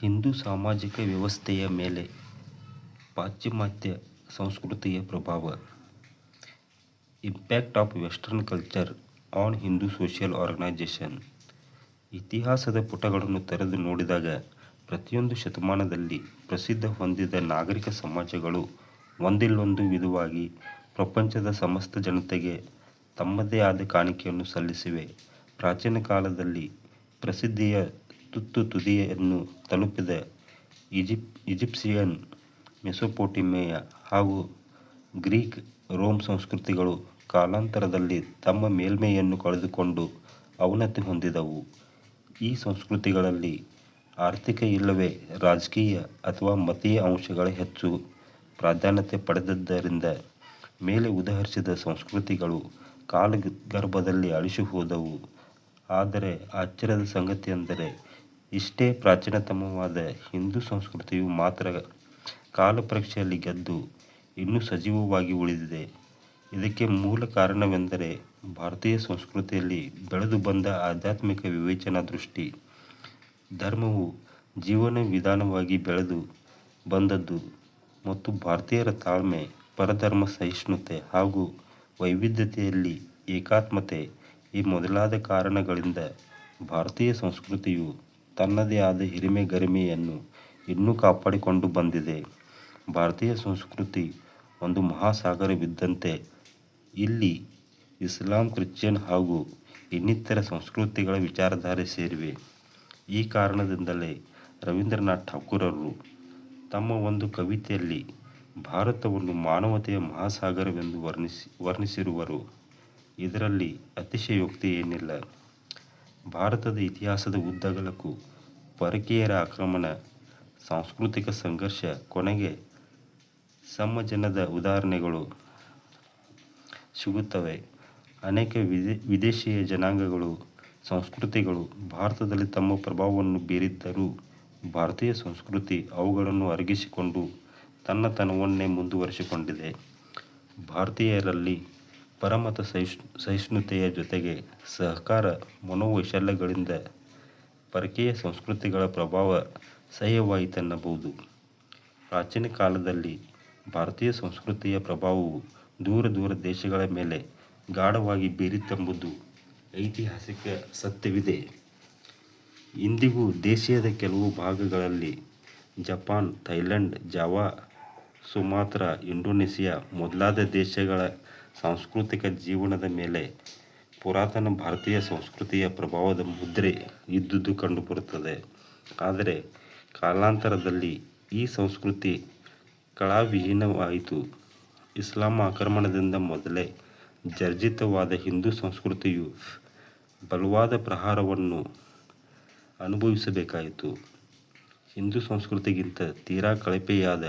ಹಿಂದೂ ಸಾಮಾಜಿಕ ವ್ಯವಸ್ಥೆಯ ಮೇಲೆ ಪಾಶ್ಚಿಮಾತ್ಯ ಸಂಸ್ಕೃತಿಯ ಪ್ರಭಾವ impact of western culture on Hindu social organisation ಇತಿಹಾಸದ ಪುಟಗಳನ್ನು ತೆರೆದು ನೋಡಿದಾಗ ಪ್ರತಿಯೊಂದು ಶತಮಾನದಲ್ಲಿ ಪ್ರಸಿದ್ಧ ಹೊಂದಿದ ನಾಗರಿಕ ಸಮಾಜಗಳು ಒಂದಿಲ್ಲೊಂದು ವಿಧವಾಗಿ ಪ್ರಪಂಚದ ಸಮಸ್ತ ಜನತೆಗೆ ತಮ್ಮದೇ ಆದ ಕಾಣಿಕೆಯನ್ನು ಸಲ್ಲಿಸಿವೆ. ಪ್ರಾಚೀನ ಕಾಲದಲ್ಲಿ ಪ್ರಸಿದ್ಧಿಯ ತುತ್ತ ತುದಿಯನ್ನು ತಲುಪಿದ ಈಜಿಪ್ ಈಜಿಪ್ಸಿಯನ್ ಮೆಸೊಪೊಟೇಮಿಯ ಹಾಗೂ ಗ್ರೀಕ್, ರೋಮ್ ಸಂಸ್ಕೃತಿಗಳು ಕಾಲಾಂತರದಲ್ಲಿ ತಮ್ಮ ಮೇಲ್ಮೈಯನ್ನು ಕಳೆದುಕೊಂಡು ಅವನತಿ ಹೊಂದಿದವು. ಈ ಸಂಸ್ಕೃತಿಗಳಲ್ಲಿ ಆರ್ಥಿಕ ಇಲ್ಲವೇ ರಾಜಕೀಯ ಅಥವಾ ಮತೀಯ ಅಂಶಗಳೇ ಹೆಚ್ಚು ಪ್ರಾಧಾನ್ಯತೆ ಪಡೆದದ್ದರಿಂದ ಮೇಲೆ ಉದಹರಿಸಿದ ಸಂಸ್ಕೃತಿಗಳು ಕಾಲಗರ್ಭದಲ್ಲಿ ಅಳಿಸಿಹೋದವು. ಆದರೆ ಆಶ್ಚರ್ಯದ ಸಂಗತಿಯೆಂದರೆ ಇಷ್ಟೇ ಪ್ರಾಚೀನತಮವಾದ ಹಿಂದೂ ಸಂಸ್ಕೃತಿಯು ಮಾತ್ರ ಕಾಲಪರೀಕ್ಷೆಯಲ್ಲಿ ಗೆದ್ದು ಇನ್ನೂ ಸಜೀವವಾಗಿ ಉಳಿದಿದೆ. ಇದಕ್ಕೆ ಮೂಲ ಕಾರಣವೆಂದರೆ ಭಾರತೀಯ ಸಂಸ್ಕೃತಿಯಲ್ಲಿ ಬೆಳೆದು ಬಂದ ಆಧ್ಯಾತ್ಮಿಕ ವಿವೇಚನಾ ದೃಷ್ಟಿ. ಧರ್ಮವು ಜೀವನ ವಿಧಾನವಾಗಿ ಬೆಳೆದು ಬಂದದ್ದು ಮತ್ತು ಭಾರತೀಯರ ತಾಳ್ಮೆ, ಪರಧರ್ಮ ಸಹಿಷ್ಣುತೆ ಹಾಗೂ ವೈವಿಧ್ಯತೆಯಲ್ಲಿ ಏಕಾತ್ಮತೆ ಈ ಮೊದಲಾದ ಕಾರಣಗಳಿಂದ ಭಾರತೀಯ ಸಂಸ್ಕೃತಿಯು ತನ್ನದೇ ಆದ ಹಿರಿಮೆ ಗರಿಮೆಯನ್ನು ಇನ್ನೂ ಕಾಪಾಡಿಕೊಂಡು ಬಂದಿದೆ. ಭಾರತೀಯ ಸಂಸ್ಕೃತಿ ಒಂದು ಮಹಾಸಾಗರವಿದ್ದಂತೆ. ಇಲ್ಲಿ ಇಸ್ಲಾಂ, ಕ್ರಿಶ್ಚಿಯನ್ ಹಾಗೂ ಇನ್ನಿತರ ಸಂಸ್ಕೃತಿಗಳ ವಿಚಾರಧಾರೆ ಸೇರಿವೆ. ಈ ಕಾರಣದಿಂದಲೇ ರವೀಂದ್ರನಾಥ ಠಾಕೂರರು ತಮ್ಮ ಒಂದು ಕವಿತೆಯಲ್ಲಿ ಭಾರತವನ್ನು ಮಾನವತೆಯ ಮಹಾಸಾಗರವೆಂದು ವರ್ಣಿಸಿ ವರ್ಣಿಸಿರುವರು. ಇದರಲ್ಲಿ ಅತಿಶಯೋಕ್ತಿಯೇನಿಲ್ಲ. ಭಾರತದ ಇತಿಹಾಸದ ಉದ್ದಗಲಕ್ಕೂ ಪರಕೀಯರ ಆಕ್ರಮಣ, ಸಾಂಸ್ಕೃತಿಕ ಸಂಘರ್ಷ, ಕೊನೆಗೆ ಸಮಜನದ ಉದಾಹರಣೆಗಳು ಸಿಗುತ್ತವೆ. ಅನೇಕ ವಿದೇಶೀಯ ಜನಾಂಗಗಳು, ಸಂಸ್ಕೃತಿಗಳು ಭಾರತದಲ್ಲಿ ತಮ್ಮ ಪ್ರಭಾವವನ್ನು ಬೀರಿದ್ದರೂ ಭಾರತೀಯ ಸಂಸ್ಕೃತಿ ಅವುಗಳನ್ನು ಅರಗಿಸಿಕೊಂಡು ತನ್ನತನವನ್ನೇ ಮುಂದುವರಿಸಿಕೊಂಡಿದೆ. ಭಾರತೀಯರಲ್ಲಿ ಪರಮತ ಸಹಿಷ್ಣುತೆಯ ಜೊತೆಗೆ ಸಹಕಾರ ಮನೋವೈಶಲ್ಯಗಳಿಂದ ಪರಕೀಯ ಸಂಸ್ಕೃತಿಗಳ ಪ್ರಭಾವ ಸಹ್ಯವಾಯಿತೆನ್ನಬಹುದು. ಪ್ರಾಚೀನ ಕಾಲದಲ್ಲಿ ಭಾರತೀಯ ಸಂಸ್ಕೃತಿಯ ಪ್ರಭಾವವು ದೂರ ದೂರ ದೇಶಗಳ ಮೇಲೆ ಗಾಢವಾಗಿ ಬೀರಿತೆಂಬುದು ಐತಿಹಾಸಿಕ ಸತ್ಯವಿದೆ. ಇಂದಿಗೂ ದೇಶೀಯದ ಕೆಲವು ಭಾಗಗಳಲ್ಲಿ Japan, Thailand, Java, Sumatra, Indonesia ಮೊದಲಾದ ದೇಶಗಳ ಸಾಂಸ್ಕೃತಿಕ ಜೀವನದ ಮೇಲೆ ಪುರಾತನ ಭಾರತೀಯ ಸಂಸ್ಕೃತಿಯ ಪ್ರಭಾವದ ಮುದ್ರೆ ಇದ್ದುದು ಕಂಡುಬರುತ್ತದೆ. ಆದರೆ ಕಾಲಾಂತರದಲ್ಲಿ ಈ ಸಂಸ್ಕೃತಿ ಕಳಾವಿಹೀನವಾಯಿತು. ಇಸ್ಲಾಂ ಆಕ್ರಮಣದಿಂದ ಮೊದಲೇ ಜರ್ಜಿತವಾದ ಹಿಂದೂ ಸಂಸ್ಕೃತಿಯು ಬಲವಾದ ಪ್ರಹಾರವನ್ನು ಅನುಭವಿಸಬೇಕಾಯಿತು. ಹಿಂದೂ ಸಂಸ್ಕೃತಿಗಿಂತ ತೀರಾ ಕಳಪೆಯಾದ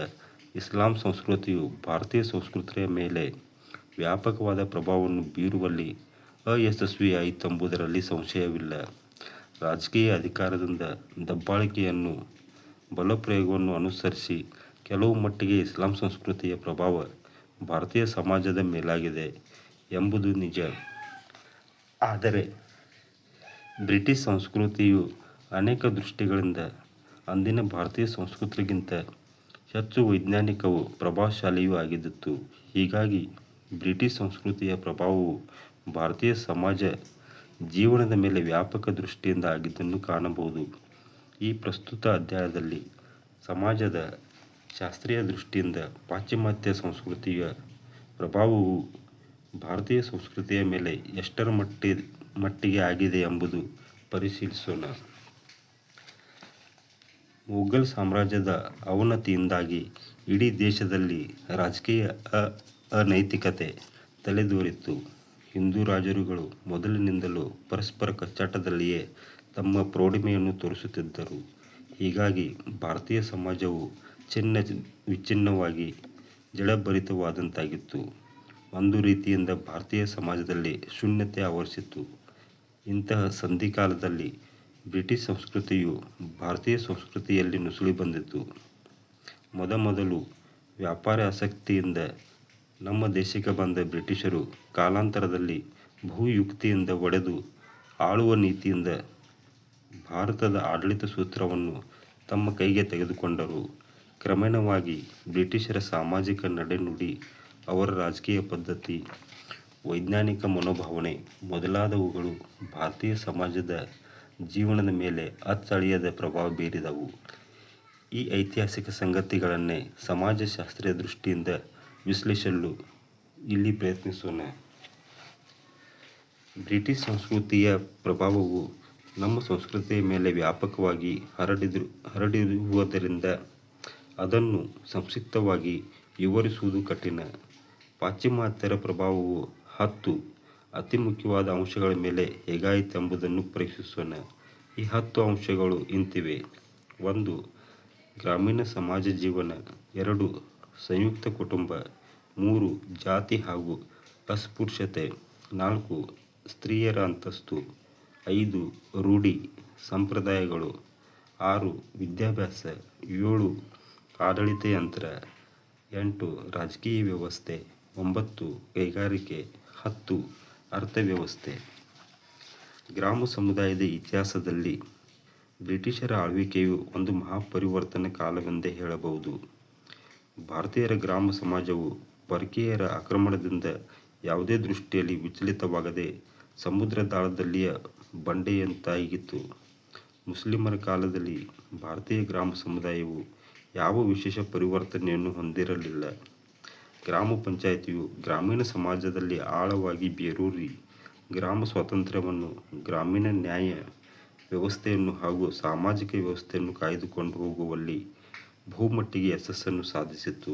ಇಸ್ಲಾಂ ಸಂಸ್ಕೃತಿಯು ಭಾರತೀಯ ಸಂಸ್ಕೃತಿಯ ಮೇಲೆ ವ್ಯಾಪಕವಾದ ಪ್ರಭಾವವನ್ನು ಬೀರುವಲ್ಲಿ ಅಯಶಸ್ವಿಯಾಯಿತೆಂಬುದರಲ್ಲಿ ಸಂಶಯವಿಲ್ಲ. ರಾಜಕೀಯ ಅಧಿಕಾರದಿಂದ ದಬ್ಬಾಳಿಕೆಯನ್ನು, ಬಲಪ್ರಯೋಗವನ್ನು ಅನುಸರಿಸಿ ಕೆಲವು ಮಟ್ಟಿಗೆ ಇಸ್ಲಾಂ ಸಂಸ್ಕೃತಿಯ ಪ್ರಭಾವ ಭಾರತೀಯ ಸಮಾಜದ ಮೇಲಾಗಿದೆ ಎಂಬುದು ನಿಜ. ಆದರೆ ಬ್ರಿಟಿಷ್ ಸಂಸ್ಕೃತಿಯು ಅನೇಕ ದೃಷ್ಟಿಗಳಿಂದ ಅಂದಿನ ಭಾರತೀಯ ಸಂಸ್ಕೃತಿಗಿಂತ ಹೆಚ್ಚು ವೈಜ್ಞಾನಿಕವು ಪ್ರಭಾವಶಾಲಿಯೂ ಆಗಿದ್ದಿತ್ತು ಹೀಗಾಗಿ ಬ್ರಿಟಿಷ್ ಸಂಸ್ಕೃತಿಯ ಪ್ರಭಾವವು ಭಾರತೀಯ ಸಮಾಜ ಜೀವನದ ಮೇಲೆ ವ್ಯಾಪಕ ದೃಷ್ಟಿಯಿಂದ ಆಗಿದ್ದನ್ನು ಕಾಣಬಹುದು. ಈ ಪ್ರಸ್ತುತ ಅಧ್ಯಾಯದಲ್ಲಿ ಸಮಾಜದ ಶಾಸ್ತ್ರೀಯ ದೃಷ್ಟಿಯಿಂದ ಪಾಶ್ಚಿಮಾತ್ಯ ಸಂಸ್ಕೃತಿಯ ಪ್ರಭಾವವು ಭಾರತೀಯ ಸಂಸ್ಕೃತಿಯ ಮೇಲೆ ಎಷ್ಟರ ಮಟ್ಟಿಗೆ ಆಗಿದೆ ಎಂಬುದು ಪರಿಶೀಲಿಸೋಣ. ಮೊಘಲ್ ಸಾಮ್ರಾಜ್ಯದ ಅವನತಿಯಿಂದಾಗಿ ಇಡೀ ದೇಶದಲ್ಲಿ ರಾಜಕೀಯ ಅನೈತಿಕತೆ ತಲೆದೋರಿತ್ತು. ಹಿಂದೂ ರಾಜರುಗಳು ಮೊದಲಿನಿಂದಲೂ ಪರಸ್ಪರ ಕಚ್ಚಾಟದಲ್ಲಿಯೇ ತಮ್ಮ ಪ್ರೌಢಿಮೆಯನ್ನು ತೋರಿಸುತ್ತಿದ್ದರು. ಹೀಗಾಗಿ ಭಾರತೀಯ ಸಮಾಜವು ಛಿನ್ನ ವಿಚ್ಛಿನ್ನವಾಗಿ ಜಡಭರಿತವಾದಂತಾಗಿತ್ತು. ಒಂದು ರೀತಿಯಿಂದ ಭಾರತೀಯ ಸಮಾಜದಲ್ಲಿ ಶೂನ್ಯತೆ ಆವರಿಸಿತ್ತು. ಇಂತಹ ಸಂಧಿಕಾಲದಲ್ಲಿ ಬ್ರಿಟಿಷ್ ಸಂಸ್ಕೃತಿಯು ಭಾರತೀಯ ಸಂಸ್ಕೃತಿಯಲ್ಲಿ ನುಸುಳಿ ಬಂದಿತು. ಮೊದಮೊದಲು ವ್ಯಾಪಾರಾಸಕ್ತಿಯಿಂದ ನಮ್ಮ ದೇಶಕ್ಕೆ ಬಂದ ಬ್ರಿಟಿಷರು ಕಾಲಾಂತರದಲ್ಲಿ ಬಹುಯುಕ್ತಿಯಿಂದ ಒಡೆದು ಆಳುವ ನೀತಿಯಿಂದ ಭಾರತದ ಆಡಳಿತ ಸೂತ್ರವನ್ನು ತಮ್ಮ ಕೈಗೆ ತೆಗೆದುಕೊಂಡರು. ಕ್ರಮೇಣವಾಗಿ ಬ್ರಿಟಿಷರ ಸಾಮಾಜಿಕ ನಡೆನುಡಿ, ಅವರ ರಾಜಕೀಯ ಪದ್ಧತಿ, ವೈಜ್ಞಾನಿಕ ಮನೋಭಾವನೆ ಮೊದಲಾದವುಗಳು ಭಾರತೀಯ ಸಮಾಜದ ಜೀವನದ ಮೇಲೆ ಅಚ್ಚಳಿಯದ ಪ್ರಭಾವ ಬೀರಿದವು. ಈ ಐತಿಹಾಸಿಕ ಸಂಗತಿಗಳನ್ನೇ ಸಮಾಜಶಾಸ್ತ್ರೀಯ ದೃಷ್ಟಿಯಿಂದ ವಿಶ್ಲೇಷಿಸಲು ಇಲ್ಲಿ ಪ್ರಯತ್ನಿಸೋಣ. ಬ್ರಿಟಿಷ್ ಸಂಸ್ಕೃತಿಯ ಪ್ರಭಾವವು ನಮ್ಮ ಸಂಸ್ಕೃತಿಯ ಮೇಲೆ ವ್ಯಾಪಕವಾಗಿ ಹರಡಿದ್ರು, ಹರಡಿರುವುದರಿಂದ ಅದನ್ನು ಸಂಕ್ಷಿಪ್ತವಾಗಿ ವಿವರಿಸುವುದು ಕಠಿಣ. ಪಾಶ್ಚಿಮಾತ್ಯರ ಪ್ರಭಾವವು ಹತ್ತು ಅತಿ ಮುಖ್ಯವಾದ ಅಂಶಗಳ ಮೇಲೆ ಹೇಗಾಯಿತೆಂಬುದನ್ನು ಪರೀಕ್ಷಿಸೋಣ. ಈ ಹತ್ತು ಅಂಶಗಳು ಇಂತಿವೆ. ಒಂದು, ಗ್ರಾಮೀಣ ಸಮಾಜ ಜೀವನ. ಎರಡು ಸಂಯುಕ್ತ ಕುಟುಂಬ. ಮೂರು ಜಾತಿ ಹಾಗೂ ಅಸ್ಪೃಶ್ಯತೆ. ನಾಲ್ಕು ಸ್ತ್ರೀಯರ ಅಂತಸ್ತು. ಐದು ರೂಢಿ, ಸಂಪ್ರದಾಯಗಳು. ಆರು ವಿದ್ಯಾಭ್ಯಾಸ. ಏಳು ಆಡಳಿತ ಯಂತ್ರ. ಎಂಟು ರಾಜಕೀಯ ವ್ಯವಸ್ಥೆ. ಒಂಬತ್ತು ಕೈಗಾರಿಕೆ. ಹತ್ತು ಅರ್ಥವ್ಯವಸ್ಥೆ. ಗ್ರಾಮ ಸಮುದಾಯದ ಇತಿಹಾಸದಲ್ಲಿ ಬ್ರಿಟಿಷರ ಆಳ್ವಿಕೆಯು ಒಂದು ಮಹಾಪರಿವರ್ತನ ಕಾಲವೆಂದೇ ಹೇಳಬಹುದು. ಭಾರತೀಯರ ಗ್ರಾಮ ಸಮಾಜವು ಪರಕೀಯರ ಆಕ್ರಮಣದಿಂದ ಯಾವುದೇ ದೃಷ್ಟಿಯಲ್ಲಿ ವಿಚಲಿತವಾಗದೆ ಸಮುದ್ರದಾಳದಲ್ಲಿಯ ಬಂಡೆಯಂತಾಗಿತ್ತು. ಮುಸ್ಲಿಮರ ಕಾಲದಲ್ಲಿ ಭಾರತೀಯ ಗ್ರಾಮ ಸಮುದಾಯವು ಯಾವ ವಿಶೇಷ ಪರಿವರ್ತನೆಯನ್ನು ಹೊಂದಿರಲಿಲ್ಲ. ಗ್ರಾಮ ಪಂಚಾಯಿತಿಯು ಗ್ರಾಮೀಣ ಸಮಾಜದಲ್ಲಿ ಆಳವಾಗಿ ಬೇರೂರಿ ಗ್ರಾಮ ಸ್ವಾತಂತ್ರ್ಯವನ್ನು, ಗ್ರಾಮೀಣ ನ್ಯಾಯ ವ್ಯವಸ್ಥೆಯನ್ನು ಹಾಗೂ ಸಾಮಾಜಿಕ ವ್ಯವಸ್ಥೆಯನ್ನು ಕಾಯ್ದುಕೊಂಡು ಹೋಗುವಲ್ಲಿ ಬಹುಮಟ್ಟಿಗೆ ಯಶಸ್ಸನ್ನು ಸಾಧಿಸಿತ್ತು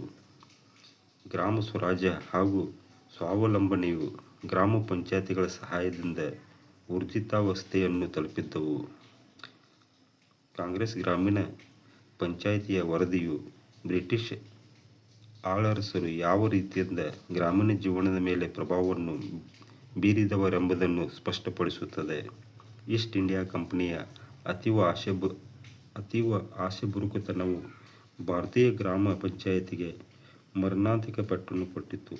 ಗ್ರಾಮ ಸ್ವರಾಜ್ಯ ಹಾಗೂ ಸ್ವಾವಲಂಬನೆಯು ಗ್ರಾಮ ಪಂಚಾಯಿತಿಗಳ ಸಹಾಯದಿಂದ ಊರ್ಜಿತಾವಸ್ಥೆಯನ್ನು ತಲುಪಿದ್ದವು. ಕಾಂಗ್ರೆಸ್ ಗ್ರಾಮೀಣ ಪಂಚಾಯಿತಿಯ ವರದಿಯು ಬ್ರಿಟಿಷ್ ಆಳರಸರು ಯಾವ ರೀತಿಯಿಂದ ಗ್ರಾಮೀಣ ಜೀವನದ ಮೇಲೆ ಪ್ರಭಾವವನ್ನು ಬೀರಿದವರೆಂಬುದನ್ನು ಸ್ಪಷ್ಟಪಡಿಸುತ್ತದೆ. ಈಸ್ಟ್ ಇಂಡಿಯಾ ಕಂಪನಿಯ ಅತೀವ ಆಶೆಬುರುಕುತನವು ಭಾರತೀಯ ಗ್ರಾಮ ಪಂಚಾಯಿತಿಗೆ ಮರಣಾಂತಿಕ ಪೆಟ್ಟನ್ನು ಕೊಟ್ಟಿತು.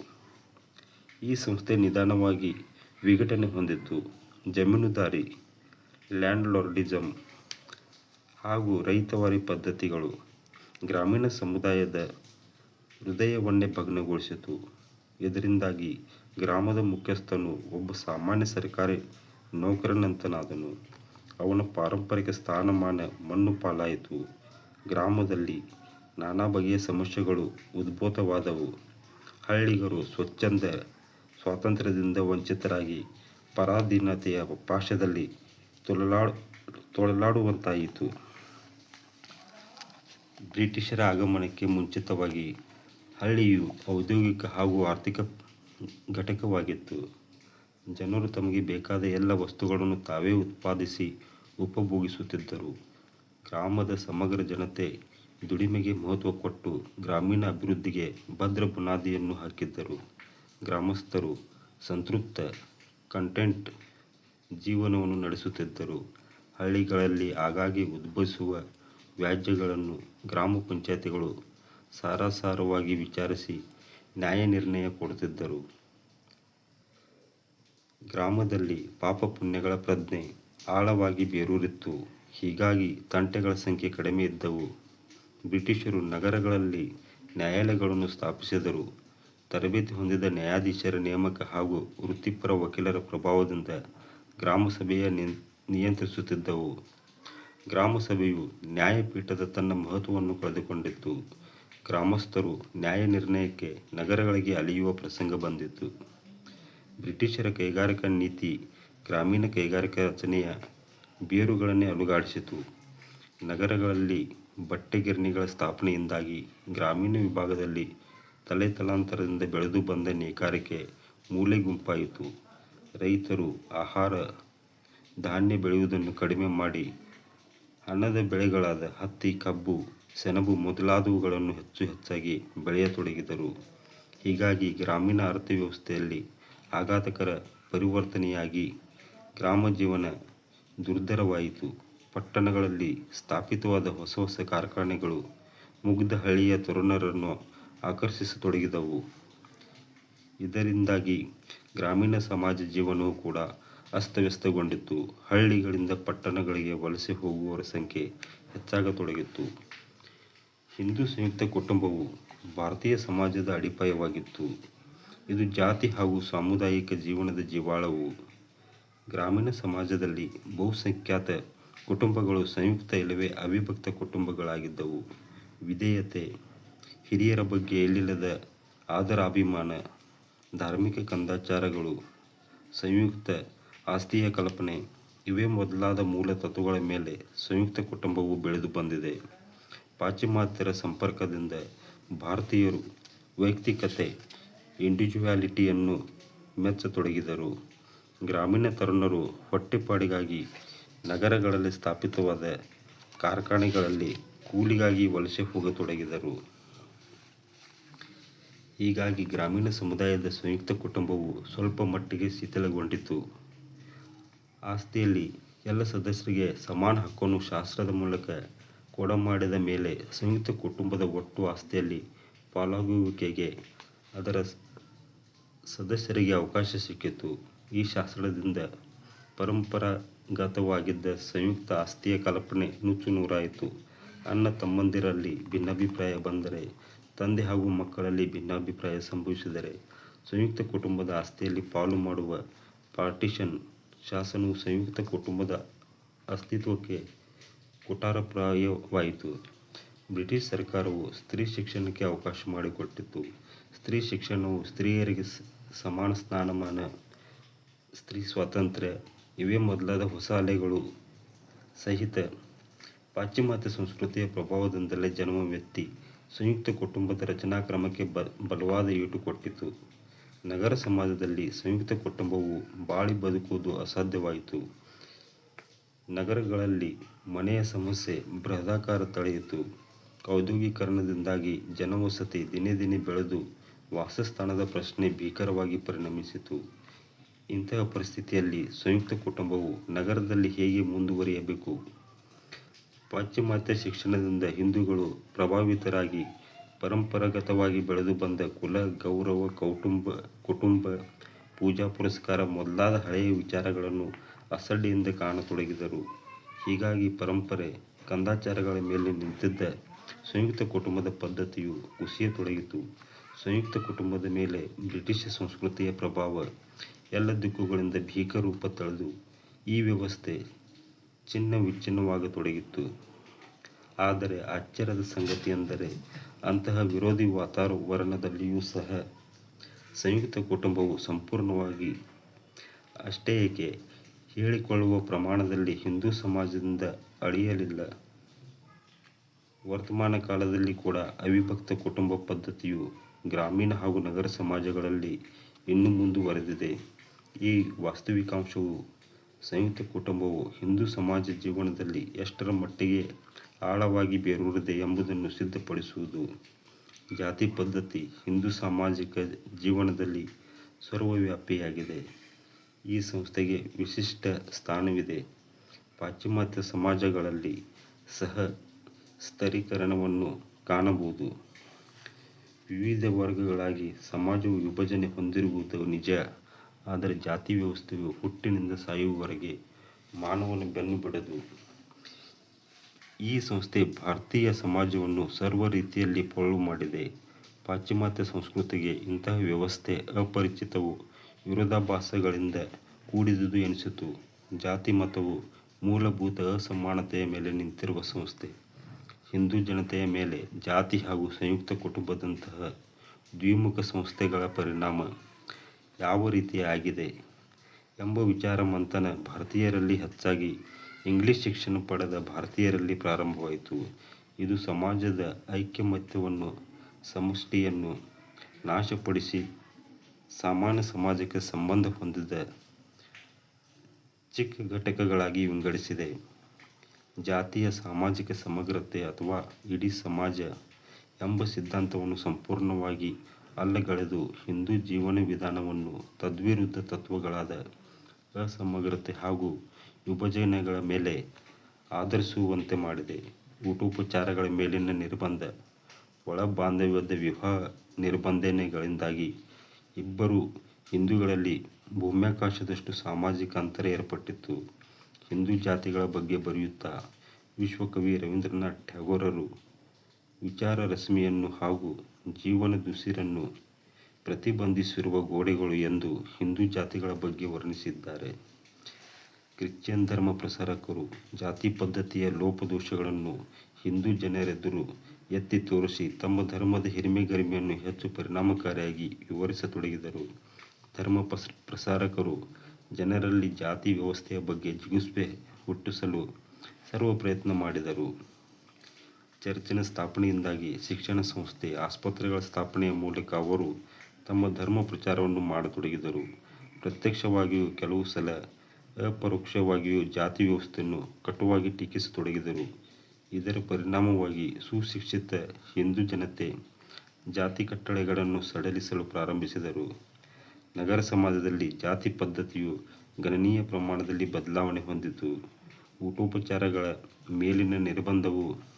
ಈ ಸಂಸ್ಥೆ ನಿಧಾನವಾಗಿ ವಿಘಟನೆ ಹೊಂದಿತು. ಜಮೀನುದಾರಿ, ಲ್ಯಾಂಡ್ಲಾರ್ಡಿಸಂ ಹಾಗೂ ರೈತವಾರಿ ಪದ್ಧತಿಗಳು ಗ್ರಾಮೀಣ ಸಮುದಾಯದ ಹೃದಯವನ್ನೇ ಭಗ್ನಗೊಳಿಸಿತು. ಇದರಿಂದಾಗಿ ಗ್ರಾಮದ ಮುಖ್ಯಸ್ಥನು ಒಬ್ಬ ಸಾಮಾನ್ಯ ಸರ್ಕಾರಿ ನೌಕರನಂತನಾದನು ಅವನ ಪಾರಂಪರಿಕ ಸ್ಥಾನಮಾನ ಮಣ್ಣು ಪಾಲಾಯಿತು ಗ್ರಾಮದಲ್ಲಿ ನಾನಾ ಬಗೆಯ ಸಮಸ್ಯೆಗಳು ಉದ್ಭೂತವಾದವು. ಹಳ್ಳಿಗರು ಸ್ವಚ್ಛಂದ, ಸ್ವಾತಂತ್ರ್ಯದಿಂದ ವಂಚಿತರಾಗಿ ಪರಾಧೀನತೆಯ ಪಾಶದಲ್ಲಿ ತೊಳಲಾಡುವಂತಾಯಿತು. ಬ್ರಿಟಿಷರ ಆಗಮನಕ್ಕೆ ಮುಂಚಿತವಾಗಿ ಹಳ್ಳಿಯು ಔದ್ಯೋಗಿಕ ಹಾಗೂ ಆರ್ಥಿಕ ಘಟಕವಾಗಿತ್ತು. ಜನರು ತಮಗೆ ಬೇಕಾದ ಎಲ್ಲ ವಸ್ತುಗಳನ್ನು ತಾವೇ ಉತ್ಪಾದಿಸಿ ಉಪಭೋಗಿಸುತ್ತಿದ್ದರು. ಗ್ರಾಮದ ಸಮಗ್ರ ಜನತೆ ದುಡಿಮೆಗೆ ಮಹತ್ವ ಕೊಟ್ಟು ಗ್ರಾಮೀಣ ಅಭಿವೃದ್ಧಿಗೆ ಭದ್ರ ಬುನಾದಿಯನ್ನು ಹಾಕಿದ್ದರು. ಗ್ರಾಮಸ್ಥರು ಸಂತೃಪ್ತ, ಕಂಟೆಂಟ್ ಜೀವನವನ್ನು ನಡೆಸುತ್ತಿದ್ದರು. ಹಳ್ಳಿಗಳಲ್ಲಿ ಆಗಾಗ್ಗೆ ಉದ್ಭವಿಸುವ ವ್ಯಾಜ್ಯಗಳನ್ನು ಗ್ರಾಮ ಪಂಚಾಯಿತಿಗಳು ಸಾರಾಸಾರವಾಗಿ ವಿಚಾರಿಸಿ ನ್ಯಾಯ ನಿರ್ಣಯ ಕೊಡುತ್ತಿದ್ದರು. ಗ್ರಾಮದಲ್ಲಿ ಪಾಪ-ಪುಣ್ಯಗಳ ಪ್ರಜ್ಞೆ ಆಳವಾಗಿ ಬೇರೂರಿತ್ತು. ಹೀಗಾಗಿ ತಂಟೆಗಳ ಸಂಖ್ಯೆ ಕಡಿಮೆ ಇದ್ದವು. ಬ್ರಿಟಿಷರು ನಗರಗಳಲ್ಲಿ ನ್ಯಾಯಾಲಯಗಳನ್ನು ಸ್ಥಾಪಿಸಿದರು. ತರಬೇತಿ ಹೊಂದಿದ ನ್ಯಾಯಾಧೀಶರ ನೇಮಕ ಹಾಗೂ ವೃತ್ತಿಪರ ವಕೀಲರ ಪ್ರಭಾವದಿಂದ ಗ್ರಾಮಸಭೆಯ ನಿಯಂತ್ರಿಸುತ್ತಿದ್ದವು. ಗ್ರಾಮಸಭೆಯು ನ್ಯಾಯಪೀಠದ ತನ್ನ ಮಹತ್ವವನ್ನು ಕಳೆದುಕೊಂಡಿತು. ಗ್ರಾಮಸ್ಥರು ನ್ಯಾಯ ನಿರ್ಣಯಕ್ಕೆ ನಗರಗಳಿಗೆ ಅಲೆಯುವ ಪ್ರಸಂಗ ಬಂದಿತು. ಬ್ರಿಟಿಷರ ಕೈಗಾರಿಕಾ ನೀತಿ, ಗ್ರಾಮೀಣ ಕೈಗಾರಿಕಾ ರಚನೆಯ ಬೇರುಗಳನ್ನೇ ಅಲುಗಾಡಿಸಿತು. ನಗರಗಳಲ್ಲಿ ಬಟ್ಟೆ ಗಿರಣಿಗಳ ಸ್ಥಾಪನೆಯಿಂದಾಗಿ ಗ್ರಾಮೀಣ ವಿಭಾಗದಲ್ಲಿ ತಲೆತಲಾಂತರದಿಂದ ಬೆಳೆದು ಬಂದ ನೇಕಾರಿಕೆ ಮೂಲೆಗುಂಪಾಯಿತು. ರೈತರು ಆಹಾರ ಧಾನ್ಯ ಬೆಳೆಯುವುದನ್ನು ಕಡಿಮೆ ಮಾಡಿ ಹಣದ ಬೆಳೆಗಳಾದ ಹತ್ತಿ, ಕಬ್ಬು, ಸೆಣಬು ಮೊದಲಾದವುಗಳನ್ನು ಹೆಚ್ಚು ಹೆಚ್ಚಾಗಿ ಬೆಳೆಯತೊಡಗಿದರು. ಹೀಗಾಗಿ ಗ್ರಾಮೀಣ ಅರ್ಥವ್ಯವಸ್ಥೆಯಲ್ಲಿ ಆಘಾತಕರ ಪರಿವರ್ತನೆಯಾಗಿ ಗ್ರಾಮ ಜೀವನ ದುರ್ಧರವಾಯಿತು. ಪಟ್ಟಣಗಳಲ್ಲಿ ಸ್ಥಾಪಿತವಾದ ಹೊಸ ಹೊಸ ಕಾರ್ಖಾನೆಗಳು ಮುಗ್ಧ ಹಳ್ಳಿಯ ತರುಣರನ್ನು ಆಕರ್ಷಿಸತೊಡಗಿದವು. ಇದರಿಂದಾಗಿ ಗ್ರಾಮೀಣ ಸಮಾಜ ಜೀವನವು ಕೂಡ ಅಸ್ತವ್ಯಸ್ತಗೊಂಡಿತು. ಹಳ್ಳಿಗಳಿಂದ ಪಟ್ಟಣಗಳಿಗೆ ವಲಸೆ ಹೋಗುವವರ ಸಂಖ್ಯೆ ಹೆಚ್ಚಾಗತೊಡಗಿತ್ತು ಹಿಂದೂ ಸಂಯುಕ್ತ ಕುಟುಂಬವು ಭಾರತೀಯ ಸಮಾಜದ ಅಡಿಪಾಯವಾಗಿತ್ತು ಇದು ಜಾತಿ ಹಾಗೂ ಸಾಮುದಾಯಿಕ ಜೀವನದ ಜೀವಾಳವು ಗ್ರಾಮೀಣ ಸಮಾಜದಲ್ಲಿ ಬಹುಸಂಖ್ಯಾತ ಕುಟುಂಬಗಳು ಸಂಯುಕ್ತ ಇಲ್ಲವೇ ಅವಿಭಕ್ತ ಕುಟುಂಬಗಳಾಗಿದ್ದವು. ವಿಧೇಯತೆ, ಹಿರಿಯರ ಬಗ್ಗೆ ಎಲ್ಲಿಲ್ಲದ ಆದರಾಭಿಮಾನ, ಧಾರ್ಮಿಕ ಕಂದಾಚಾರಗಳು, ಸಂಯುಕ್ತ ಆಸ್ತಿಯ ಕಲ್ಪನೆ ಇವೇ ಮೊದಲಾದ ಮೂಲ ತತ್ವಗಳ ಮೇಲೆ ಸಂಯುಕ್ತ ಕುಟುಂಬವು ಬೆಳೆದು ಬಂದಿದೆ. ಪಾಶ್ಚಿಮಾತ್ಯರ ಸಂಪರ್ಕದಿಂದ ಭಾರತೀಯರು ವೈಯಕ್ತಿಕತೆ ಇಂಡಿವಿಜುವ್ಯಾಲಿಟಿಯನ್ನು ಮೆಚ್ಚತೊಡಗಿದರು. ಗ್ರಾಮೀಣ ತರುಣರು ಹೊಟ್ಟೆಪಾಡಿಗಾಗಿ ನಗರಗಳಲ್ಲಿ ಸ್ಥಾಪಿತವಾದ ಕಾರ್ಖಾನೆಗಳಲ್ಲಿ ಕೂಲಿಗಾಗಿ ವಲಸೆ ಹೋಗತೊಡಗಿದರು. ಹೀಗಾಗಿ ಗ್ರಾಮೀಣ ಸಮುದಾಯದ ಸಂಯುಕ್ತ ಕುಟುಂಬವು ಸ್ವಲ್ಪ ಮಟ್ಟಿಗೆ ಶಿಥಿಲಗೊಂಡಿತು ಆಸ್ತಿಯಲ್ಲಿ ಎಲ್ಲ ಸದಸ್ಯರಿಗೆ ಸಮಾನ ಹಕ್ಕನ್ನು ಶಾಸ್ತ್ರದ ಮೂಲಕ ಕೊಡಮಾಡಿದ ಮೇಲೆ ಸಂಯುಕ್ತ ಕುಟುಂಬದ ಒಟ್ಟು ಆಸ್ತಿಯಲ್ಲಿ ಪಾಲಾಗುವಿಕೆಗೆ ಅದರ ಸದಸ್ಯರಿಗೆ ಅವಕಾಶ ಸಿಕ್ಕಿತು. ಈ ಶಾಸ್ತ್ರದಿಂದ ಪರಂಪರಾಗತವಾಗಿದ್ದ ಸಂಯುಕ್ತ ಆಸ್ತಿಯ ಕಲ್ಪನೆ ನುಚ್ಚು ನೂರಾಯಿತು ಅಣ್ಣ ತಮ್ಮಂದಿರಲ್ಲಿ ಭಿನ್ನಾಭಿಪ್ರಾಯ ಬಂದರೆ, ತಂದೆ ಹಾಗೂ ಮಕ್ಕಳಲ್ಲಿ ಭಿನ್ನಾಭಿಪ್ರಾಯ ಸಂಭವಿಸಿದರೆ, ಸಂಯುಕ್ತ ಕುಟುಂಬದ ಆಸ್ತಿಯಲ್ಲಿ ಪಾಲು ಮಾಡುವ ಪಾರ್ಟಿಷನ್ ಶಾಸನವು ಸಂಯುಕ್ತ ಕುಟುಂಬದ ಅಸ್ತಿತ್ವಕ್ಕೆ ಕುಟಾರಪ್ರಾಯವಾಯಿತು ಬ್ರಿಟಿಷ್ ಸರ್ಕಾರವು ಸ್ತ್ರೀ ಶಿಕ್ಷಣಕ್ಕೆ ಅವಕಾಶ ಮಾಡಿಕೊಟ್ಟಿತ್ತು. ಸ್ತ್ರೀ ಶಿಕ್ಷಣವು ಸ್ತ್ರೀಯರಿಗೆ ಸಮಾನ ಸ್ಥಾನಮಾನ ಸ್ತ್ರೀ ಸ್ವಾತಂತ್ರ್ಯ ಇವೇ ಮೊದಲಾದ ಹೊಸ ಅಲೆಗಳು. ಸಹಿತ ಪಾಶ್ಚಿಮಾತ್ಯ ಸಂಸ್ಕೃತಿಯ ಪ್ರಭಾವದಿಂದಲೇ ಜನ್ಮವೆತ್ತಿ ಸಂಯುಕ್ತ ಕುಟುಂಬದ ರಚನಾ ಕ್ರಮಕ್ಕೆ ಬ, ಬಲವಾದ ಏಟು ಕೊಟ್ಟಿತು. ನಗರ ಸಮಾಜದಲ್ಲಿ ಸಂಯುಕ್ತ ಕುಟುಂಬವು ಬಾಳಿ ಬದುಕುವುದು ಅಸಾಧ್ಯವಾಯಿತು. ನಗರಗಳಲ್ಲಿ ಮನೆಯ ಸಮಸ್ಯೆ ಬೃಹದಾಕಾರ ತಳೆಯಿತು. ಔದ್ಯೋಗೀಕರಣದಿಂದಾಗಿ ಜನವಸತಿ ದಿನೇ ದಿನೇ ಬೆಳೆದು ವಾಸಸ್ಥಾನದ ಪ್ರಶ್ನೆ ಭೀಕರವಾಗಿ ಪರಿಣಮಿಸಿತು. ಇಂತಹ ಪರಿಸ್ಥಿತಿಯಲ್ಲಿ ಸಂಯುಕ್ತ ಕುಟುಂಬವು ನಗರದಲ್ಲಿ ಹೇಗೆ ಮುಂದುವರಿಯಬೇಕು? ಪಾಶ್ಚಿಮಾತ್ಯ ಶಿಕ್ಷಣದಿಂದ ಹಿಂದೂಗಳು ಪ್ರಭಾವಿತರಾಗಿ ಪರಂಪರಾಗತವಾಗಿ ಬೆಳೆದು ಬಂದ ಕುಲ, ಗೌರವ, ಕೌಟುಂಬ, ಕುಟುಂಬ, ಪೂಜಾ ಪುರಸ್ಕಾರ ಮೊದಲಾದ ಹಳೆಯ ವಿಚಾರಗಳನ್ನು ಅಸಡ್ಡೆಯಿಂದ ಕಾಣತೊಡಗಿದರು. ಹೀಗಾಗಿ ಪರಂಪರೆ ಕಂದಾಚಾರಗಳ ಮೇಲೆ ನಿಂತಿದ್ದ ಸಂಯುಕ್ತ ಕುಟುಂಬದ ಪದ್ಧತಿಯು ಕುಸಿಯತೊಡಗಿತು. ಸಂಯುಕ್ತ ಕುಟುಂಬದ ಮೇಲೆ ಬ್ರಿಟಿಷ್ ಸಂಸ್ಕೃತಿಯ ಪ್ರಭಾವ ಎಲ್ಲ ದಿಕ್ಕುಗಳಿಂದ ಭೀಕರೂಪ ತಳೆದು ಈ ವ್ಯವಸ್ಥೆ ಚಿನ್ನ ವಿಚ್ಛಿನ್ನವಾಗತೊಡಗಿತ್ತು ಆದರೆ ಆಶ್ಚರ್ಯದ ಸಂಗತಿಯೆಂದರೆ ಅಂತಹ ವಿರೋಧಿ ವಾತಾವರಣದಲ್ಲಿಯೂ ಸಹ ಸಂಯುಕ್ತ ಕುಟುಂಬವು ಸಂಪೂರ್ಣವಾಗಿ ಅಷ್ಟೇ ಏಕೆ ಹೇಳಿಕೊಳ್ಳುವ ಪ್ರಮಾಣದಲ್ಲಿ ಹಿಂದೂ ಸಮಾಜದಿಂದ ಅಳಿಯಲಿಲ್ಲ. ವರ್ತಮಾನ ಕಾಲದಲ್ಲಿ ಕೂಡ ಅವಿಭಕ್ತ ಕುಟುಂಬ ಪದ್ಧತಿಯು ಗ್ರಾಮೀಣ ಹಾಗೂ ನಗರ ಸಮಾಜಗಳಲ್ಲಿ ಇನ್ನೂ ಮುಂದುವರೆದಿದೆ. ಈ ವಾಸ್ತವಿಕಾಂಶವು ಸಂಯುಕ್ತ ಕುಟುಂಬವು ಹಿಂದೂ ಸಮಾಜ ಜೀವನದಲ್ಲಿ ಎಷ್ಟರ ಮಟ್ಟಿಗೆ ಆಳವಾಗಿ ಬೇರೂರಿದೆ ಎಂಬುದನ್ನು ಸಿದ್ಧಪಡಿಸುವುದು. ಜಾತಿ ಪದ್ಧತಿ ಹಿಂದೂ ಸಾಮಾಜಿಕ ಜೀವನದಲ್ಲಿ ಸರ್ವವ್ಯಾಪಿಯಾಗಿದೆ. ಈ ಸಂಸ್ಥೆಗೆ ವಿಶಿಷ್ಟ ಸ್ಥಾನವಿದೆ. ಪಾಶ್ಚಿಮಾತ್ಯ ಸಮಾಜಗಳಲ್ಲಿ ಸಹ ಸ್ತರೀಕರಣವನ್ನು ಕಾಣಬಹುದು. ವಿವಿಧ ವರ್ಗಗಳಾಗಿ ಸಮಾಜವು ವಿಭಜನೆ ಹೊಂದಿರುವುದು ನಿಜ. ಆದರೆ ಜಾತಿ ವ್ಯವಸ್ಥೆಯು ಹುಟ್ಟಿನಿಂದ ಸಾಯುವವರೆಗೆ ಮಾನವನ ಬೆನ್ನು ಬಿಡದು. ಈ ಸಂಸ್ಥೆ ಭಾರತೀಯ ಸಮಾಜವನ್ನು ಸರ್ವ ರೀತಿಯಲ್ಲಿ ಪೊಳ್ಳು ಮಾಡಿದೆ. ಪಾಶ್ಚಿಮಾತ್ಯ ಸಂಸ್ಕೃತಿಗೆ ಇಂತಹ ವ್ಯವಸ್ಥೆ ಅಪರಿಚಿತವು ವಿರೋಧಾಭಾಸಗಳಿಂದ ಕೂಡಿದುದು ಎನಿಸಿತು. ಜಾತಿ ಮತವು ಮೂಲಭೂತ ಅಸಮಾನತೆಯ ಮೇಲೆ ನಿಂತಿರುವ ಸಂಸ್ಥೆ. ಹಿಂದೂ ಜನತೆಯ ಮೇಲೆ ಜಾತಿ ಹಾಗೂ ಸಂಯುಕ್ತ ಕುಟುಂಬದಂತಹ ದ್ವಿಮುಖ ಸಂಸ್ಥೆಗಳ ಪರಿಣಾಮ ಯಾವ ರೀತಿ ಆಗಿದೆ ಎಂಬ ವಿಚಾರ ಮಂಥನ ಭಾರತೀಯರಲ್ಲಿ ಹೆಚ್ಚಾಗಿ ಇಂಗ್ಲಿಷ್ ಶಿಕ್ಷಣ ಪಡೆದ ಭಾರತೀಯರಲ್ಲಿ ಪ್ರಾರಂಭವಾಯಿತು. ಇದು ಸಮಾಜದ ಐಕ್ಯಮತ್ಯವನ್ನು, ಸಮಷ್ಟಿಯನ್ನು ನಾಶಪಡಿಸಿ ಸಾಮಾನ್ಯ ಸಮಾಜಕ್ಕೆ ಸಂಬಂಧ ಹೊಂದಿದ ಚಿಕ್ಕ ಘಟಕಗಳಾಗಿ ವಿಂಗಡಿಸಿದೆ. ಜಾತಿಯ ಸಾಮಾಜಿಕ ಸಮಗ್ರತೆ ಅಥವಾ ಇಡೀ ಸಮಾಜ ಎಂಬ ಸಿದ್ಧಾಂತವನ್ನು ಸಂಪೂರ್ಣವಾಗಿ ಅಲ್ಲಗಳೆದು ಹಿಂದೂ ಜೀವನ ವಿಧಾನವನ್ನು ತದ್ವಿರುದ್ಧ ತತ್ವಗಳಾದ ಅಸಮಗ್ರತೆ ಹಾಗೂ ವಿಭಜನೆಗಳ ಮೇಲೆ ಆಧರಿಸುವಂತೆ ಮಾಡಿದೆ. ಊಟೋಪಚಾರಗಳ ಮೇಲಿನ ನಿರ್ಬಂಧ ಒಳ ಬಾಂಧವ್ಯದ ವಿವಾಹ ನಿರ್ಬಂಧನೆಗಳಿಂದಾಗಿ ಇಬ್ಬರು ಹಿಂದೂಗಳಲ್ಲಿ ಭೂಮ್ಯಾಕಾಶದಷ್ಟು ಸಾಮಾಜಿಕ ಅಂತರ ಏರ್ಪಟ್ಟಿತ್ತು. ಹಿಂದೂ ಜಾತಿಗಳ ಬಗ್ಗೆ ಬರೆಯುತ್ತಾ ವಿಶ್ವಕವಿ ರವೀಂದ್ರನಾಥ್ ಟ್ಯಾಗೋರರು ವಿಚಾರ ರಶ್ಮಿಯನ್ನು ಹಾಗೂ ಜೀವನದುಸಿರನ್ನು ಪ್ರತಿಬಂಧಿಸಿರುವ ಗೋಡೆಗಳು ಎಂದು ಹಿಂದೂ ಜಾತಿಗಳ ಬಗ್ಗೆ ವರ್ಣಿಸಿದ್ದಾರೆ. ಕ್ರಿಶ್ಚಿಯನ್ ಧರ್ಮ ಪ್ರಸಾರಕರು ಜಾತಿ ಪದ್ಧತಿಯ ಲೋಪದೋಷಗಳನ್ನು ಹಿಂದೂ ಜನರೆದುರು ಎತ್ತಿ ತೋರಿಸಿ ತಮ್ಮ ಧರ್ಮದ ಹಿರಿಮೆ-ಗರಿಮೆಯನ್ನು ಹೆಚ್ಚು ಪರಿಣಾಮಕಾರಿಯಾಗಿ ವಿವರಿಸತೊಡಗಿದರು. ಧರ್ಮ ಪ್ರಸಾರಕರು ಜನರಲ್ಲಿ ಜಾತಿ ವ್ಯವಸ್ಥೆಯ ಬಗ್ಗೆ ಜಿಗುಸ್ಪೆ ಹುಟ್ಟಿಸಲು ಸರ್ವ ಪ್ರಯತ್ನ ಮಾಡಿದರು. ಚರ್ಚಿನ ಸ್ಥಾಪನೆಯಿಂದಾಗಿ ಶಿಕ್ಷಣ ಸಂಸ್ಥೆ, ಆಸ್ಪತ್ರೆಗಳ ಸ್ಥಾಪನೆಯ ಮೂಲಕ ಅವರು ತಮ್ಮ ಧರ್ಮ ಪ್ರಚಾರವನ್ನು ಮಾಡತೊಡಗಿದರು. ಪ್ರತ್ಯಕ್ಷವಾಗಿಯೂ ಕೆಲವು ಸಲ ಅಪರೋಕ್ಷವಾಗಿಯೂ ಜಾತಿ ವ್ಯವಸ್ಥೆಯನ್ನು ಕಟುವಾಗಿ ಟೀಕಿಸತೊಡಗಿದರು. ಇದರ ಪರಿಣಾಮವಾಗಿ ಸುಶಿಕ್ಷಿತ ಹಿಂದೂ ಜನತೆ ಜಾತಿ ಕಟ್ಟಳೆಗಳನ್ನು ಸಡಿಲಿಸಲು ಪ್ರಾರಂಭಿಸಿದರು. ನಗರ ಸಮಾಜದಲ್ಲಿ ಜಾತಿ ಪದ್ಧತಿಯು ಗಣನೀಯ ಪ್ರಮಾಣದಲ್ಲಿ ಬದಲಾವಣೆ ಹೊಂದಿತು. ಊಟೋಪಚಾರಗಳ ಮೇಲಿನ ನಿರ್ಬಂಧವು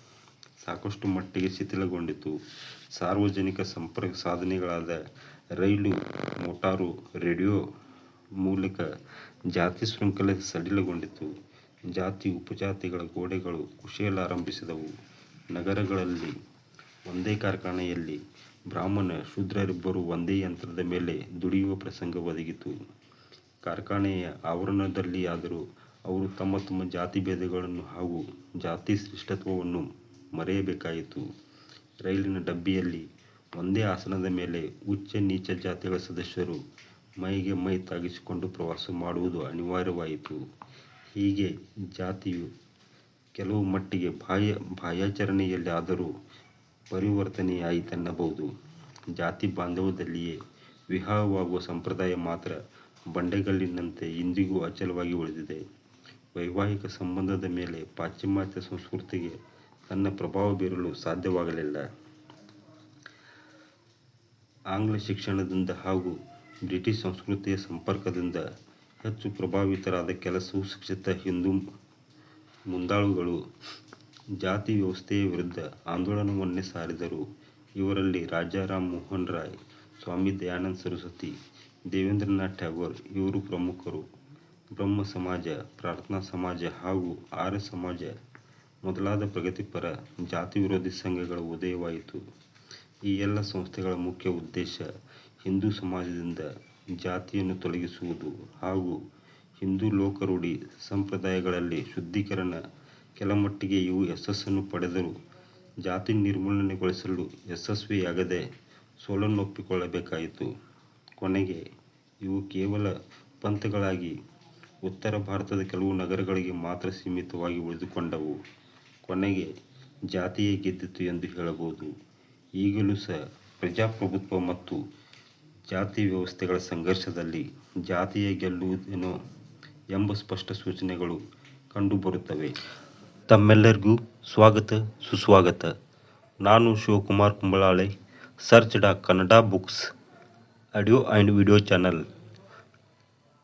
ಸಾಕಷ್ಟು ಮಟ್ಟಿಗೆ ಶಿಥಿಲಗೊಂಡಿತು. ಸಾರ್ವಜನಿಕ ಸಂಪರ್ಕ ಸಾಧನೆಗಳಾದ ರೈಲು, ಮೋಟಾರು, ರೇಡಿಯೋ ಮೂಲಕ ಜಾತಿ ಶೃಂಖಲೆ ಸಡಿಲಗೊಂಡಿತು. ಜಾತಿ ಉಪಜಾತಿಗಳ ಗೋಡೆಗಳು ಕುಸಿಯಲಾರಂಭಿಸಿದವು. ನಗರಗಳಲ್ಲಿ ಒಂದೇ ಕಾರ್ಖಾನೆಯಲ್ಲಿ ಬ್ರಾಹ್ಮಣ, ಶೂದ್ರರಿಬ್ಬರು ಒಂದೇ ಯಂತ್ರದ ಮೇಲೆ ದುಡಿಯುವ ಪ್ರಸಂಗ ಒದಗಿತು. ಕಾರ್ಖಾನೆಯ ಆವರಣದಲ್ಲಿಯಾದರೂ ಅವರು ತಮ್ಮ ತಮ್ಮ ಜಾತಿ ಭೇದಗಳನ್ನು ಹಾಗೂ ಜಾತಿ ಶ್ರೇಷ್ಠತ್ವವನ್ನು ಮರೆಯಬೇಕಾಯಿತು. ರೈಲಿನ ಡಬ್ಬಿಯಲ್ಲಿ ಒಂದೇ ಆಸನದ ಮೇಲೆ ಉಚ್ಚ-ನೀಚ ಜಾತಿಗಳ ಸದಸ್ಯರು ಮೈಗೆ ಮೈ ತಾಗಿಸಿಕೊಂಡು ಪ್ರವಾಸ ಮಾಡುವುದು ಅನಿವಾರ್ಯವಾಯಿತು. ಹೀಗೆ ಜಾತಿಯು ಕೆಲವು ಮಟ್ಟಿಗೆ ಬಾಹ್ಯಾಚರಣೆಯಲ್ಲಾದರೂ ಪರಿವರ್ತನೆಯಾಯಿತೆನ್ನಬಹುದು. ಜಾತಿ ಬಾಂಧವದಲ್ಲಿಯೇ ವಿವಾಹವಾಗುವ ಸಂಪ್ರದಾಯ ಮಾತ್ರ ಬಂಡೆಗಲ್ಲಿನಂತೆ ಇಂದಿಗೂ ಅಚಲವಾಗಿ ಉಳಿದಿದೆ. ವೈವಾಹಿಕ ಸಂಬಂಧದ ಮೇಲೆ ಪಾಶ್ಚಿಮಾತ್ಯ ಸಂಸ್ಕೃತಿಗೆ ತನ್ನ ಪ್ರಭಾವ ಬೀರಲು ಸಾಧ್ಯವಾಗಲಿಲ್ಲ. ಆಂಗ್ಲ ಶಿಕ್ಷಣದಿಂದ ಹಾಗೂ ಬ್ರಿಟಿಷ್ ಸಂಸ್ಕೃತಿಯ ಸಂಪರ್ಕದಿಂದ ಹೆಚ್ಚು ಪ್ರಭಾವಿತರಾದ ಕೆಲ ಸುಶಿಕ್ಷಿತ ಹಿಂದೂ ಮುಂದಾಳುಗಳು ಜಾತಿ ವ್ಯವಸ್ಥೆಯ ವಿರುದ್ಧ ಆಂದೋಲನವನ್ನೇ ಸಾರಿದರು. ಇವರಲ್ಲಿ ರಾಜಾ ರಾಮ್ ಮೋಹನ್ ರಾಯ್, ಸ್ವಾಮಿ ದಯಾನಂದ ಸರಸ್ವತಿ, ದೇವೇಂದ್ರನಾಥ್ ಟ್ಯಾಗೋರ್ ಇವರು ಪ್ರಮುಖರು. ಬ್ರಹ್ಮ ಸಮಾಜ, ಪ್ರಾರ್ಥನಾ ಸಮಾಜ ಹಾಗೂ ಆರ್ಯ ಸಮಾಜ ಮೊದಲಾದ ಪ್ರಗತಿಪರ, ಜಾತಿ-ವಿರೋಧಿ ಸಂಘಗಳ ಉದಯವಾಯಿತು. ಈ ಎಲ್ಲ ಸಂಸ್ಥೆಗಳ ಮುಖ್ಯ ಉದ್ದೇಶ ಹಿಂದೂ ಸಮಾಜದಿಂದ ಜಾತಿಯನ್ನು ತೊಲಗಿಸುವುದು ಹಾಗೂ ಹಿಂದೂ ಲೋಕರೂಢಿ ಸಂಪ್ರದಾಯಗಳಲ್ಲಿ ಶುದ್ಧೀಕರಣ. ಕೆಲಮಟ್ಟಿಗೆ ಇವು ಯಶಸ್ಸನ್ನು ಪಡೆದರೂ ಜಾತಿ ನಿರ್ಮೂಲನೆಗೊಳಿಸಲು ಯಶಸ್ವಿಯಾಗದೆ ಸೋಲನ್ನೊಪ್ಪಿಕೊಳ್ಳಬೇಕಾಯಿತು. ಕೊನೆಗೆ ಇವು ಕೇವಲ ಪಂಥಗಳಾಗಿ ಉತ್ತರ ಭಾರತದ ಕೆಲವು ನಗರಗಳಿಗೆ ಮಾತ್ರ ಸೀಮಿತವಾಗಿ ಉಳಿದುಕೊಂಡವು. ಕೊನೆಗೆ ಜಾತಿಯೇ ಗೆದ್ದಿತು ಎಂದು ಹೇಳಬಹುದು. ಈಗಲೂ ಸಹ ಪ್ರಜಾಪ್ರಭುತ್ವ ಮತ್ತು ಜಾತಿ ವ್ಯವಸ್ಥೆಗಳ ಸಂಘರ್ಷದಲ್ಲಿ ಜಾತಿಯೇ ಗೆಲ್ಲುವುದೇನೋ ಎಂಬ ಸ್ಪಷ್ಟ ಸೂಚನೆಗಳು ಕಂಡುಬರುತ್ತವೆ. ತಮ್ಮೆಲ್ಲರಿಗೂ ಸ್ವಾಗತ, ಸುಸ್ವಾಗತ. ನಾನು ಶಿವಕುಮಾರ್ ಕುಂಬಳಾಳೆ. ಸರ್ಚ್ ಡಾ Kannada books audio and video channel.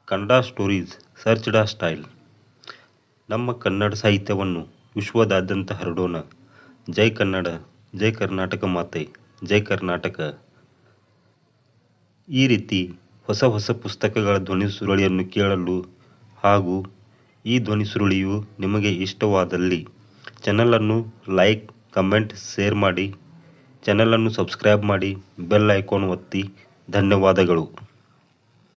Kannada stories, search ಡಾ ಸ್ಟೈಲ್. ನಮ್ಮ ಕನ್ನಡ ಸಾಹಿತ್ಯವನ್ನು ವಿಶ್ವದಾದ್ಯಂತ ಹರಡೋಣ. ಜೈ ಕನ್ನಡ ಜೈ ಕರ್ನಾಟಕ ಮಾತೆ ಜೈ ಕರ್ನಾಟಕ. ಈ ರೀತಿ ಹೊಸ ಹೊಸ ಪುಸ್ತಕಗಳ ಧ್ವನಿ ಸುರುಳಿಯನ್ನು ಕೇಳಲು ಹಾಗೂ ಈ ಧ್ವನಿ ಸುರುಳಿಯು ನಿಮಗೆ ಇಷ್ಟವಾದಲ್ಲಿ ಚಾನಲನ್ನು ಲೈಕ್, ಕಮೆಂಟ್, ಶೇರ್ ಮಾಡಿ. ಚಾನಲನ್ನು ಸಬ್ಸ್ಕ್ರೈಬ್ ಮಾಡಿ ಬೆಲ್ ಐಕಾನ್ ಒತ್ತಿ. ಧನ್ಯವಾದಗಳು.